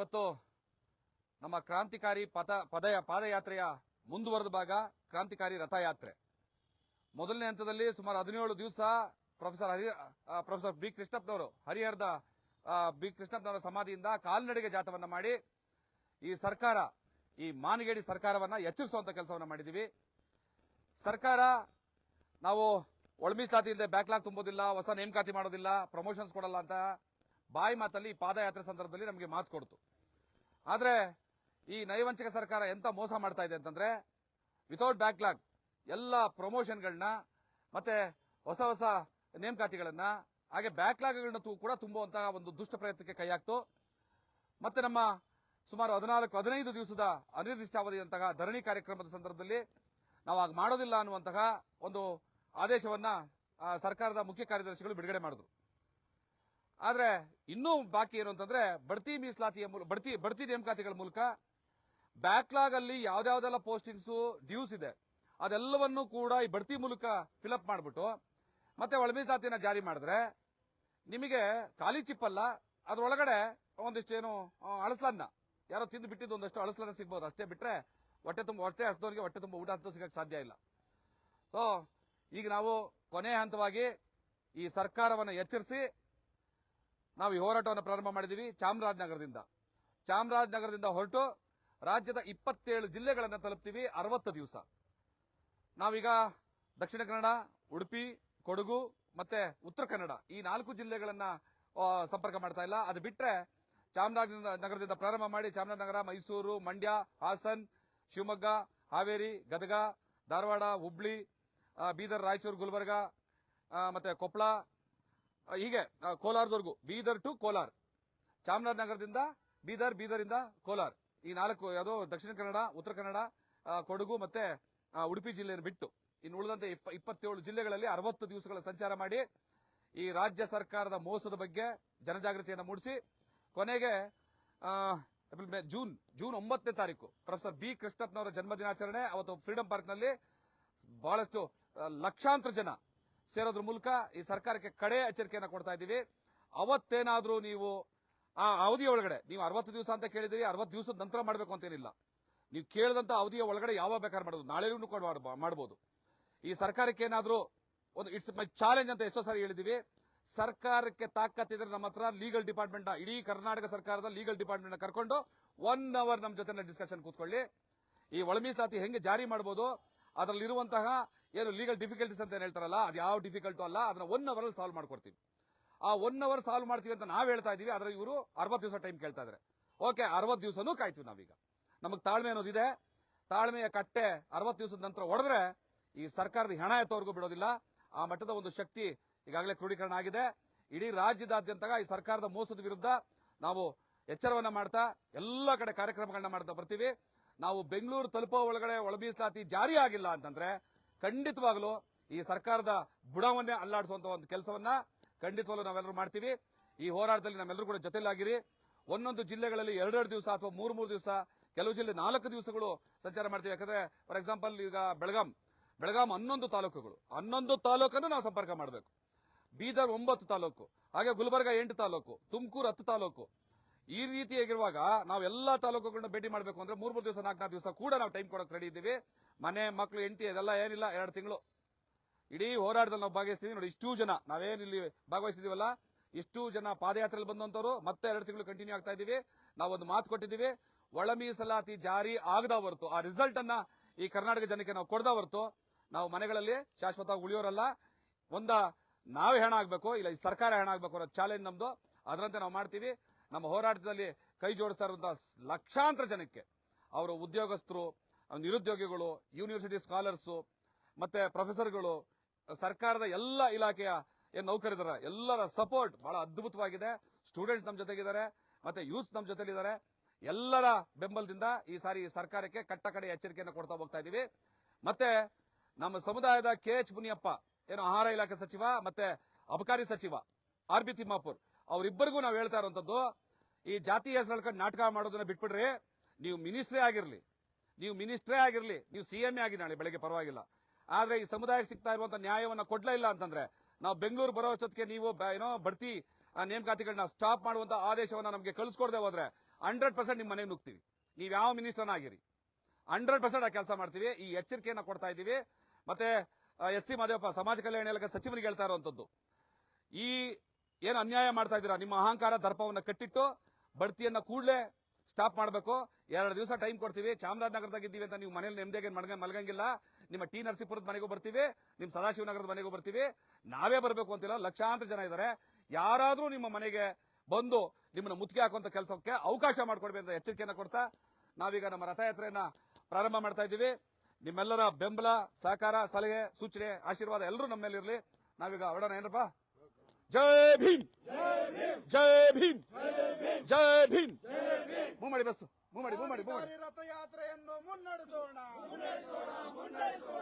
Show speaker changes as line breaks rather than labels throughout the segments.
ಇವತ್ತು ನಮ್ಮ ಕ್ರಾಂತಿಕಾರಿ ಪಥ, ಪದಯ, ಪಾದಯಾತ್ರೆಯ ಮುಂದುವರೆದ ಭಾಗ ಕ್ರಾಂತಿಕಾರಿ ರಥಯಾತ್ರೆ. ಮೊದಲನೇ ಹಂತದಲ್ಲಿ ಸುಮಾರು ಹದಿನೇಳು ದಿವಸ ಪ್ರೊಫೆಸರ್ ಹರಿ ಪ್ರೊಫೆಸರ್ ಬಿ ಕೃಷ್ಣಪ್ಪನವರು, ಹರಿಹರದ ಬಿ ಕೃಷ್ಣಪ್ಪನವರ ಸಮಾಧಿಯಿಂದ ಕಾಲ್ನಡಿಗೆ ಜಾಥವನ್ನ ಮಾಡಿ, ಈ ಸರ್ಕಾರ, ಈ ಮಾನಗೇಡಿ ಸರ್ಕಾರವನ್ನ ಎಚ್ಚರಿಸುವಂತ ಕೆಲಸವನ್ನ ಮಾಡಿದ್ದೀವಿ ಸರ್ಕಾರ, ನಾವು ಒಳಮೀಸಲಾತಿ ಇಲ್ಲದೆ ಬ್ಯಾಕ್ಲಾಗ್ ತುಂಬೋದಿಲ್ಲ, ಹೊಸ ನೇಮಕಾತಿ ಮಾಡೋದಿಲ್ಲ, ಪ್ರಮೋಷನ್ಸ್ ಕೊಡಲ್ಲ ಅಂತ ಬಾಯಿ ಮಾತಲ್ಲಿ ಪಾದಯಾತ್ರೆ ಸಂದರ್ಭದಲ್ಲಿ ನಮಗೆ ಮಾತು ಕೊಡ್ತು. ಆದ್ರೆ ಈ ನೈವಂಚಕ ಸರ್ಕಾರ ಎಂತ ಮೋಸ ಮಾಡ್ತಾ ಇದೆ ಅಂತಂದ್ರೆ ವಿತೌಟ್ ಬ್ಯಾಕ್ಲಾಗ್ ಎಲ್ಲ ಪ್ರಮೋಷನ್ಗಳನ್ನ ಮತ್ತೆ ಹೊಸ ಹೊಸ ನೇಮಕಾತಿಗಳನ್ನ, ಹಾಗೆ ಬ್ಯಾಕ್ಲಾಗ್ಗಳನ್ನ ಕೂಡ ತುಂಬುವಂತಹ ಒಂದು ದುಷ್ಟ ಪ್ರಯತ್ನಕ್ಕೆ ಕೈ ಹಾಕ್ತು. ಮತ್ತೆ ನಮ್ಮ ಸುಮಾರು ಹದಿನಾಲ್ಕು, ಹದಿನೈದು ದಿವಸದ ಅನಿರ್ದಿಷ್ಟಾವಧಿಯಂತಹ ಧರಣಿ ಕಾರ್ಯಕ್ರಮದ ಸಂದರ್ಭದಲ್ಲಿ ನಾವು ಹಾಗೆ ಮಾಡೋದಿಲ್ಲ ಅನ್ನುವಂತಹ ಒಂದು ಆದೇಶವನ್ನ ಸರ್ಕಾರದ ಮುಖ್ಯ ಕಾರ್ಯದರ್ಶಿಗಳು ಬಿಡುಗಡೆ ಮಾಡಿದ್ರು. ಆದ್ರೆ ಇನ್ನೂ ಬಾಕಿ ಏನು ಅಂತಂದ್ರೆ ಬಡ್ತಿ ಮೀಸಲಾತಿಯ ಮೂಲಕ ಬಡ್ತಿ ಬಡ್ತಿ ನೇಮಕಾತಿಗಳ ಮೂಲಕ ಬ್ಯಾಕ್ಲಾಗ್ ಅಲ್ಲಿ ಯಾವ್ದಾವ್ದೆಲ್ಲ ಪೋಸ್ಟಿಂಗ್ಸ್ ಡ್ಯೂಸ್ ಇದೆ, ಅದೆಲ್ಲವನ್ನು ಕೂಡ ಈ ಬಡ್ತಿ ಮೂಲಕ ಫಿಲಪ್ ಮಾಡಿಬಿಟ್ಟು ಮತ್ತೆ ಒಳ ಮೀಸಲಾತಿಯನ್ನ ಜಾರಿ ಮಾಡಿದ್ರೆ ನಿಮಗೆ ಖಾಲಿ ಚಿಪ್ ಅಲ್ಲ, ಅದ್ರೊಳಗಡೆ ಒಂದಿಷ್ಟು ಏನು ಅಳಸ್ಲನ್ನ. ಯಾರೋ ತಿಂದು ಬಿಟ್ಟಿದ್ದು ಒಂದಷ್ಟು ಅಳಸ್ಲನ್ನ ಸಿಗ್ಬೋದು. ಅಷ್ಟೇ ಬಿಟ್ರೆ ಹೊಟ್ಟೆ ತುಂಬ ಹೊಟ್ಟೆ ಹಸ್ದವರಿಗೆ ಹೊಟ್ಟೆ ತುಂಬ ಊಟ ಅಂತೂ ಸಿಗಕ್ಕೆ ಸಾಧ್ಯ ಇಲ್ಲ. ಸೊ ಈಗ ನಾವು ಕೊನೆ ಹಂತವಾಗಿ ಈ ಸರ್ಕಾರವನ್ನು ಎಚ್ಚರಿಸಿ ನಾವು ಈ ಹೋರಾಟವನ್ನು ಪ್ರಾರಂಭ ಮಾಡಿದೀವಿ ಚಾಮರಾಜನಗರದಿಂದ. ಚಾಮರಾಜನಗರದಿಂದ ಹೊರಟು ರಾಜ್ಯದ ಇಪ್ಪತ್ತೇಳು ಜಿಲ್ಲೆಗಳನ್ನು ತಲುಪ್ತೀವಿ ಅರವತ್ತು ದಿವಸ. ನಾವೀಗ ದಕ್ಷಿಣ ಕನ್ನಡ, ಉಡುಪಿ, ಕೊಡಗು ಮತ್ತೆ ಉತ್ತರ ಕನ್ನಡ ಈ ನಾಲ್ಕು ಜಿಲ್ಲೆಗಳನ್ನ ಸಂಪರ್ಕ ಮಾಡ್ತಾ ಇಲ್ಲ. ಅದು ಬಿಟ್ರೆ ಚಾಮರಾಜನಗರದಿಂದ ಪ್ರಾರಂಭ ಮಾಡಿ ಚಾಮರಾಜನಗರ, ಮೈಸೂರು, ಮಂಡ್ಯ, ಹಾಸನ್, ಶಿವಮೊಗ್ಗ, ಹಾವೇರಿ, ಗದಗ, ಧಾರವಾಡ, ಹುಬ್ಳಿ ಬೀದರ್, ರಾಯಚೂರು, ಗುಲ್ಬರ್ಗ ಮತ್ತೆ ಕೊಪ್ಪಳ ಹೀಗೆ ಕೋಲಾರದವರೆಗೂ. ಬೀದರ್ ಟು ಕೋಲಾರ್. ಚಾಮರಾಜನಗರದಿಂದ ಬೀದರ್, ಬೀದರಿಂದ ಕೋಲಾರ್. ಈ ನಾಲ್ಕು, ಯಾವುದೋ ದಕ್ಷಿಣ ಕನ್ನಡ, ಉತ್ತರ ಕನ್ನಡ ಕೊಡಗು ಮತ್ತೆ ಉಡುಪಿ ಜಿಲ್ಲೆಯನ್ನು ಬಿಟ್ಟು. ಇನ್ನು ಉಳಿದಂತೆ ಇಪ್ಪ- ಇಪ್ಪತ್ತೇಳು ಜಿಲ್ಲೆಗಳಲ್ಲಿ ಅರವತ್ತು ದಿವಸಗಳ ಸಂಚಾರ ಮಾಡಿ, ಈ ರಾಜ್ಯ ಸರ್ಕಾರದ ಮೋಸದ ಬಗ್ಗೆ ಜನಜಾಗೃತಿಯನ್ನು ಮೂಡಿಸಿ, ಕೊನೆಗೆ ಜೂನ್ ಜೂನ್ ಒಂಬತ್ತನೇ ತಾರೀಕು, ಪ್ರೊಫೆಸರ್ ಬಿ ಕೃಷ್ಣಪ್ಪನವರ ಜನ್ಮದಿನಾಚರಣೆ, ಅವತ್ತು ಫ್ರೀಡಂ ಪಾರ್ಕ್ನಲ್ಲಿ ಬಹಳಷ್ಟು ಲಕ್ಷಾಂತರ ಜನ ಸೇರೋದ್ರ ಮೂಲಕ ಈ ಸರ್ಕಾರಕ್ಕೆ ಕಡೆ ಎಚ್ಚರಿಕೆಯನ್ನು ಕೊಡ್ತಾ ಇದ್ದೀವಿ. ಅವತ್ತೇನಾದರೂ ನೀವು ಆ ಅವಧಿಯ ಒಳಗಡೆ, ನೀವು ಅರವತ್ತು ದಿವಸ ಅಂತ ಕೇಳಿದಿರಿ ಅರವತ್ತು ದಿವಸದ ನಂತರ ಮಾಡಬೇಕು ಅಂತೇನಿಲ್ಲ. ನೀವು ಕೇಳಿದಂಥ ಅವಧಿಯ ಒಳಗಡೆ ಯಾವಾಗ ಬೇಕಾದ್ರೆ ಮಾಡೋದು ನಾಳೆಗೂ ಕೂಡ ಮಾಡ್ಬ- ಮಾಡ್ಬೋದು. ಈ ಸರ್ಕಾರಕ್ಕೆ ಏನಾದರೂ ಒಂದು, ಇಟ್ಸ್ ಮೈ ಚಾಲೆಂಜ್ ಅಂತ ಎಷ್ಟೋ ಸಾರಿ ಹೇಳಿದೀವಿ ಸರ್ಕಾರಕ್ಕೆ ತಾಕತ್ತಿದ್ರೆ ನಮ್ಮ ಹತ್ರ ಲೀಗಲ್ ಡಿಪಾರ್ಟ್ಮೆಂಟ್ ಇಡೀ ಕರ್ನಾಟಕ ಸರ್ಕಾರದ ಲೀಗಲ್ ಡಿಪಾರ್ಟ್ಮೆಂಟ್ ಕರ್ಕೊಂಡು ಒನ್ ಅವರ್ ನಮ್ಮ ಜೊತೆ ಡಿಸ್ಕಷನ್ ಕೂತ್ಕೊಳ್ಳಿ. ಈ ಒಳ ಮೀಸಲಾತಿ ಹೆಂಗೆ ಜಾರಿ ಮಾಡಬಹುದು ಅದರಲ್ಲಿರುವಂತಹ ಏನು ಲೀಗಲ್ ಡಿಫಿಕಲ್ಟೀಸ್ ಅಂತ ಏನು ಹೇಳ್ತಾರಲ್ಲ, ಅದು ಯಾವ ಡಿಫಿಕಲ್ಟು ಅಲ್ಲ ಅದನ್ನ ಒನ್ ಅವರ್ ಅಲ್ಲಿ ಸಾಲ್ವ್ ಮಾಡ್ಕೊಡ್ತೀವಿ ಆ ಒನ್ ಅವರ್ ಸಾಲ್ವ್ ಮಾಡ್ತೀವಿ ಅಂತ ನಾವು ಹೇಳ್ತಾ ಇದೀವಿ, ಆದರೆ ಇವರು ಅರವತ್ತು ದಿವಸ ಟೈಮ್ ಕೇಳ್ತಾ ಇದಾರೆ. ಓಕೆ ಅರವತ್ತು ದಿವಸನೂ ಕಾಯ್ತೀವಿ ನಾವೀಗ. ನಮಗೆ ತಾಳ್ಮೆ ಅನ್ನೋದಿದೆ. ತಾಳ್ಮೆಯ ಕಟ್ಟೆ ಅರವತ್ತು ದಿವಸದ ನಂತರ ಹೊಡೆದ್ರೆ ಈ ಸರ್ಕಾರದ ಹೆಣ ಎತ್ತವರೆಗೂ ಬಿಡೋದಿಲ್ಲ. ಆ ಮಟ್ಟದ ಒಂದು ಶಕ್ತಿ ಈಗಾಗಲೇ ಕ್ರೋಢೀಕರಣ ಆಗಿದೆ. ಇಡೀ ರಾಜ್ಯದಾದ್ಯಂತ ಈ ಸರ್ಕಾರದ ಮೋಸದ ವಿರುದ್ಧ ನಾವು ಎಚ್ಚರವನ್ನ ಮಾಡ್ತಾ, ಎಲ್ಲ ಕಡೆ ಕಾರ್ಯಕ್ರಮಗಳನ್ನ ಮಾಡ್ತಾ ಬರ್ತೀವಿ. ನಾವು ಬೆಂಗಳೂರು ತಲುಪೋ ಒಳಗಡೆ ಒಳಬೀಸಾತಿ ಜಾರಿ ಆಗಿಲ್ಲ ಅಂತಂದ್ರೆ ಖಂಡಿತವಾಗ್ಲೂ ಈ ಸರ್ಕಾರದ ಬುಡವನ್ನೇ ಅಲ್ಲಾಡಿಸುವಂತ ಒಂದು ಕೆಲಸವನ್ನ ಖಂಡಿತವಾಗ್ಲೂ ನಾವೆಲ್ಲರೂ ಮಾಡ್ತೀವಿ. ಈ ಹೋರಾಟದಲ್ಲಿ ನಾವೆಲ್ಲರೂ ಕೂಡ ಜೊತೆಲಾಗಿರಿ ಒಂದೊಂದು ಜಿಲ್ಲೆಗಳಲ್ಲಿ ಎರಡೆರಡು ದಿವಸ ಅಥವಾ ಮೂರು ಮೂರು ದಿವಸ, ಕೆಲವು ಜಿಲ್ಲೆ ನಾಲ್ಕು ದಿವಸಗಳು ಸಂಚಾರ ಮಾಡ್ತೀವಿ. ಯಾಕಂದ್ರೆ ಫಾರ್ ಎಕ್ಸಾಂಪಲ್ ಈಗ ಬೆಳಗಾಂ. ಬೆಳಗಾಂ ಹನ್ನೊಂದು ತಾಲೂಕುಗಳು. ಹನ್ನೊಂದು ತಾಲೂಕನ್ನು ನಾವು ಸಂಪರ್ಕ ಮಾಡಬೇಕು. ಬೀದರ್ ಒಂಬತ್ತು ತಾಲೂಕು, ಹಾಗೆ ಗುಲ್ಬರ್ಗ ಎಂಟು ತಾಲೂಕು, ತುಮಕೂರು ಹತ್ತು ತಾಲೂಕು. ಈ ರೀತಿಯಾಗಿರುವಾಗ ನಾವು ಎಲ್ಲಾ ತಾಲೂಕುಗಳನ್ನ ಭೇಟಿ ಮಾಡಬೇಕು ಅಂದ್ರೆ ಮೂರ್ ಮೂರು ದಿವಸ, ನಾಲ್ಕು ದಿವಸ ಕೂಡ ನಾವು ಟೈಮ್ ಕೊಡಕ್ಕೆ ರೆಡಿ ಇದ್ದೀವಿ. ಮನೆ ಮಕ್ಕಳು ಹೆಂಡತಿ, ಅದೆಲ್ಲ ಏನಿಲ್ಲ, ಎರಡು ತಿಂಗಳು. ಇಡೀ ಹೋರಾಟದಲ್ಲಿ ನಾವು ಭಾಗವಹಿಸ್ತೀವಿ. ನೋಡಿ, ಇಷ್ಟು ಜನ ನಾವೇನಿಲ್ಲಿ ಭಾಗವಹಿಸಿದೀವಲ್ಲ, ಇಷ್ಟು ಜನ ಪಾದಯಾತ್ರೆಯಲ್ಲಿ ಬಂದಂತವ್ರು ಮತ್ತೆ ಎರಡು ತಿಂಗಳು ಕಂಟಿನ್ಯೂ ಆಗ್ತಾ ಇದೀವಿ ನಾವು ಒಂದು ಮಾತು ಕೊಟ್ಟಿದ್ದೀವಿ. ಒಳ ಮೀಸಲಾತಿ ಜಾರಿ ಆಗದ ಹೊರತು, ಆ ರಿಸಲ್ಟ್ ಅನ್ನ ಈ ಕರ್ನಾಟಕ ಜನಕ್ಕೆ ನಾವು ಕೊಡದ ಹೊರತು, ನಾವು ಮನೆಗಳಲ್ಲಿ ಶಾಶ್ವತವಾಗಿ ಉಳಿಯೋರಲ್ಲ, ಒಂದ ನಾವೇ ಹೆಣ ಆಗ್ಬೇಕು, ಇಲ್ಲ ಈ ಸರ್ಕಾರ ಹೆಣ ಆಗ್ಬೇಕು ಅನ್ನೋ ಚಾಲೆಂಜ್ ನಮ್ದು. ಅದರಂತೆ ನಾವು ಮಾಡ್ತೀವಿ. ನಮ್ಮ ಹೋರಾಟದಲ್ಲಿ ಕೈ ಜೋಡಿಸ್ತಾ ಇರುವಂತಹ ಲಕ್ಷಾಂತರ ಜನಕ್ಕೆ, ಅವರು ಉದ್ಯೋಗಸ್ಥರು ನಿರುದ್ಯೋಗಿಗಳು ಯೂನಿವರ್ಸಿಟಿ ಸ್ಕಾಲರ್ಸು ಮತ್ತೆ ಪ್ರೊಫೆಸರ್ಗಳು ಸರ್ಕಾರದ ಎಲ್ಲ ಇಲಾಖೆಯ ಏನ್ ನೌಕರಿದಾರ ಎಲ್ಲರ ಸಪೋರ್ಟ್ ಬಹಳ ಅದ್ಭುತವಾಗಿದೆ. ಸ್ಟೂಡೆಂಟ್ಸ್ ನಮ್ಮ ಜೊತೆಗಿದ್ದಾರೆ, ಮತ್ತೆ ಯೂತ್ ನಮ್ಮ ಜೊತೆಲಿದ್ದಾರೆ. ಎಲ್ಲರ ಬೆಂಬಲದಿಂದ ಈ ಸಾರಿ ಸರ್ಕಾರಕ್ಕೆ ಕಟ್ಟ ಕಡೆ ಎಚ್ಚರಿಕೆಯನ್ನು ಕೊಡ್ತಾ ಹೋಗ್ತಾ ಇದೀವಿ. ಮತ್ತೆ ನಮ್ಮ ಸಮುದಾಯದ ಕೆ ಎಚ್ ಮುನಿಯಪ್ಪ, ಏನು ಆಹಾರ ಇಲಾಖೆ ಸಚಿವ, ಮತ್ತೆ ಅಬಕಾರಿ ಸಚಿವ, ಆರ್ ಬಿ ತಿಮ್ಮಾಪುರ್, ಅವರಿಬ್ಬರಿಗೂ ನಾವು ಹೇಳ್ತಾ ಇರುವಂತದ್ದು, ಈ ಜಾತಿ ಹೆಸರು ನಾಟಕ ಮಾಡೋದನ್ನ ಬಿಟ್ಬಿಡ್ರಿ. ನೀವು ಮಿನಿಸ್ಟ್ರಿ ಆಗಿರ್ಲಿ ನೀವು ಮಿನಿಸ್ಟ್ರೇ ಆಗಿರಲಿ, ನೀವು ಸಿಎಂ ಆಗಿ ನಾಳೆ ಬೆಳಗ್ಗೆ ಪರವಾಗಿಲ್ಲ. ಆದ್ರೆ ಈ ಸಮುದಾಯಕ್ಕೆ ಸಿಗ್ತಾ ಇರುವಂತ ನ್ಯಾಯವನ್ನ ಕೊಡ್ಲೇ ಇಲ್ಲ ಅಂತಂದ್ರೆ ನಾವು ಬೆಂಗಳೂರು ಬರೋ ಅಷ್ಟೊತ್ತಿಗೆ ನೀವು ಏನೋ ಬಡ್ತಿ ನೇಮಕಾತಿಗಳನ್ನ ಸ್ಟಾಪ್ ಮಾಡುವಂತ ಆದೇಶವನ್ನ ನಮಗೆ ಕಳಿಸ್ಕೊಡದೆ ಹೋದ್ರೆ ಹಂಡ್ರೆಡ್ ಪರ್ಸೆಂಟ್ ನಿಮ್ಮ ಮನೆಗೆ ನುಗ್ತೀವಿ ನೀವು ಯಾವ ಮಿನಿಸ್ಟರ್ನ ಆಗಿರಿ? ಹಂಡ್ರೆಡ್ ಪರ್ಸೆಂಟ್ ಆ ಕೆಲಸ ಮಾಡ್ತೀವಿ, ಈ ಎಚ್ಚರಿಕೆಯನ್ನ ಕೊಡ್ತಾ ಇದ್ದೀವಿ. ಮತ್ತೆ ಎಚ್ ಸಿ ಮಾದೇವಪ್ಪ, ಸಮಾಜ ಕಲ್ಯಾಣ ಇಲಾಖೆ ಸಚಿವರಿಗೆ ಹೇಳ್ತಾ ಇರುವಂತದ್ದು. ಈ, ಏನು ಅನ್ಯಾಯ ಮಾಡ್ತಾ ಇದ್ದೀರಾ? ನಿಮ್ಮ ಅಹಂಕಾರ ದರ್ಪವನ್ನ ಕಟ್ಟಿಟ್ಟು ಬಡ್ತಿಯನ್ನ ಕೂಡಲೇ ಸ್ಟಾಪ್ ಮಾಡಬೇಕು. ಎರಡು ದಿವಸ ಟೈಮ್ ಕೊಡ್ತೀವಿ. ಚಾಮರಾಜನಗರದಾಗ ಇದ್ದೀವಿ ಅಂತ ನೀವು ಮನೇಲಿ ನೆಮ್ಮದಿಗೆ ಮಲ್ಗ ಮಲಗಂಗಿಲ್ಲ. ನಿಮ್ಮ ಟಿ ನರಸೀಪುರದ ಮನೆಗೂ ಬರ್ತೀವಿ. ನಿಮ್ಮ ಸದಾಶಿವನಗರದ ಮನೆಗೂ ಬರ್ತೀವಿ. ನಾವೇ ಬರಬೇಕು ಅಂತಿಲ್ಲ. ಲಕ್ಷಾಂತರ ಜನ ಇದ್ದಾರೆ ಯಾರಾದ್ರೂ ನಿಮ್ಮ ಮನೆಗೆ ಬಂದು ನಿಮ್ಮನ್ನ ಮುತ್ತಿಗೆ ಹಾಕುವಂತ ಕೆಲಸಕ್ಕೆ ಅವಕಾಶ ಮಾಡಿಕೊಡ್ಬೇಕು ಅಂತ ಎಚ್ಚರಿಕೆಯನ್ನ ಕೊಡ್ತಾ ನಾವೀಗ ನಮ್ಮ ರಥಯಾತ್ರೆಯನ್ನ ಪ್ರಾರಂಭ ಮಾಡ್ತಾ ಇದ್ದೀವಿ. ನಿಮ್ಮೆಲ್ಲರ ಬೆಂಬಲ, ಸಹಕಾರ, ಸಲಹೆ, ಸೂಚನೆ, ಆಶೀರ್ವಾದ ಎಲ್ಲರೂ ನಮ್ಮ ಮೇಲೆ ಇರಲಿ ನಾವೀಗ ಹೊರಡೋಣ ಏನಪ್ಪ? ಜೈ ಭೀಮ್! ಜೈ ಭೀಮ್! ಬಸ್ ಮೂವ್ ಮಾಡಿ ಮೂವ್ ಮಾಡಿ ಮೂವ್ ಮಾಡಿ.
ರಥಯಾತ್ರೆಯನ್ನು ಮುನ್ನಡೆಸೋಣ.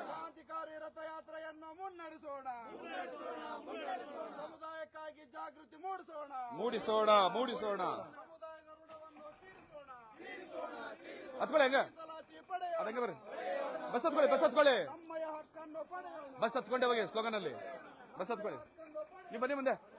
ಕ್ರಾಂತಿಕಾರಿ ರಥಯಾತ್ರೆಯನ್ನು ಮುನ್ನಡೆಸೋಣ. ಸಮುದಾಯಕ್ಕಾಗಿ ಜಾಗೃತಿ ಮೂಡಿಸೋಣ.
ಮೂಡಿಸೋಣ ಮೂಡಿಸೋಣ. ಹತ್ಕೊಳ್ಳಿ ಹೆಂಗ. ಬರ್ರಿ. ಬಸ್ ಹತ್ಕೊಳ್ಳಿ ಬಸ್ ಹತ್ಕೊಳ್ಳಿ. ಬಸ್ ಹತ್ಕೊಂಡೆ ಹೋಗಿ ಸ್ಲೋಗನ್ ಅಲ್ಲಿ. ಬಸ್ ಹತ್ಕೊಳ್ಳಿ. ನೀವು ಬನ್ನಿ ಮುಂದೆ.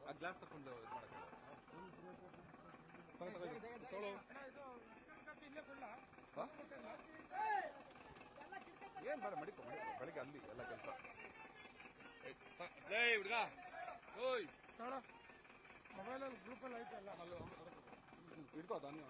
ಆ ಗ್ಲಾಸ್ ತಕೊಂಡು ಏನ್ ಬೇಡ ಮಡಿಕೋ ಬೆಳಿಗ್ಗೆ ಅಲ್ಲಿ ಎಲ್ಲ ಕೆಲಸ ಜೈ ಹುಡುಗ ಓಯ್
ಮೊಬೈಲಲ್ಲಿ ಗ್ರೂಪಲ್ಲಿ ಐತಲ್ಲ
ಹಿಡ್ಕೋ ದಾನಿ